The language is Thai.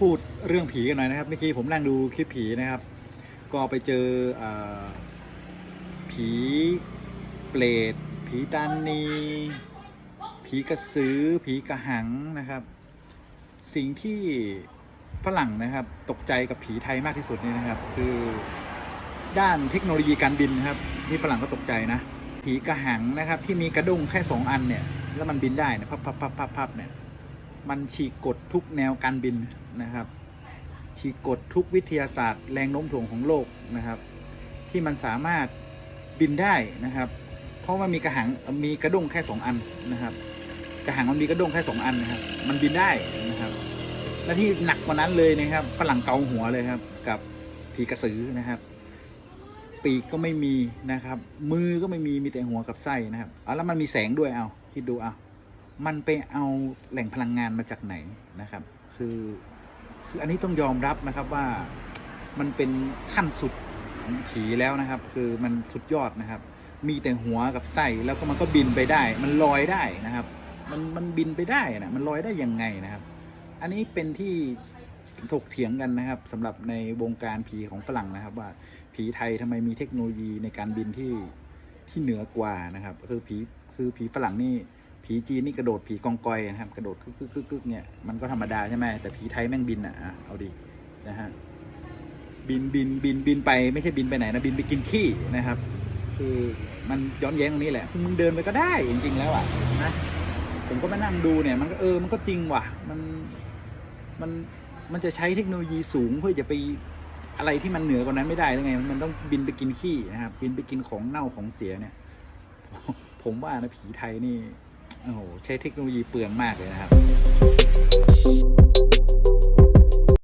พูดเรื่องผีกันหน่อยนะครับเมื่อกี้ผมนั่งดูคลิปผีนะครับ ก็ไปเจออผีเปรตผีตานี ผีกระสือ ผีกระหังนะครับ สิ่งที่ฝรั่งนะครับ ตกใจกับผีไทยมากที่สุดนี่นะครับ คือด้านเทคโนโลยีการบินครับที่ฝรั่งก็ตกใจนะ ผีกระหังนะครับ ที่มีกระดุงแค่สองอันเนี่ย แล้วมันบินได้นะพับพับพับพับเนี่ย มันฉีกกฎทุกแนวการบินนะครับ ฉีกกฎทุกวิทยาศาสตร์แรงโน้มถ่วงของโลกนะครับ ที่มันสามารถบินได้นะครับ เพราะว่ามีกระหังมีกระด้งแค่สองอันนะครับ กระหังมันมีกระด้งแค่สองอันนะครับ มันบินได้นะครับ และที่หนักกว่านั้นเลยนะครับฝรั่งเกาหัวเลยครับ กับผีกระสือนะครับปีกก็ไม่มีนะครับ มือก็ไม่มีมีแต่หัวกับไส้นะครับเอาแล้วมันมีแสงด้วยเอาคิดดูเอา มันไปเอาแหล่งพลังงานมาจากไหนนะครับ คือคืออันนี้ต้องยอมรับนะครับว่ามันเป็นขั้นสุดของผีแล้วนะครับ คือมันสุดยอดนะครับ มีแต่หัวกับไส้แล้วก็มันก็บินไปได้ มันลอยได้นะครับ มันมันบินไปได้นะมันลอยได้ยังไงนะครับ อันนี้เป็นที่ถกเถียงกันนะครับสำหรับในวงการผีของฝรั่งนะครับ ว่าผีไทยทำไมมีเทคโนโลยีในการบินที่ที่เหนือกว่านะครับ คือผีคือผีฝรั่งนี่ ผีจีนนี่กระโดดผีกองกอยนะครับ กระโดดกึกกึกกึกกึกเนี่ยมันก็ธรรมดาใช่ไหมแต่ผีไทยแม่งบินอะเอาดินะฮะบินบินบินบินไปไม่ใช่บินไปไหนนะบินไปกินขี้นะครับ คือมันย้อนแย้งตรงนี้แหละคือมึงเดินไปก็ได้จริงๆแล้วอะนะผมก็มานั่งดูเนี่ย มันก็เออมันก็จริงว่ะ มันมันมันจะใช้เทคโนโลยีสูงเพื่อจะไปอะไรที่มันเหนือกว่านั้นไม่ได้หรือไง มันต้องบินไปกินขี้นะครับบินไปกินของเน่าของเสียเนี่ย ผมว่านะผีไทยนี่ โอ้โหใช้เทคโนโลยีเปลืองมากเลยนะครับ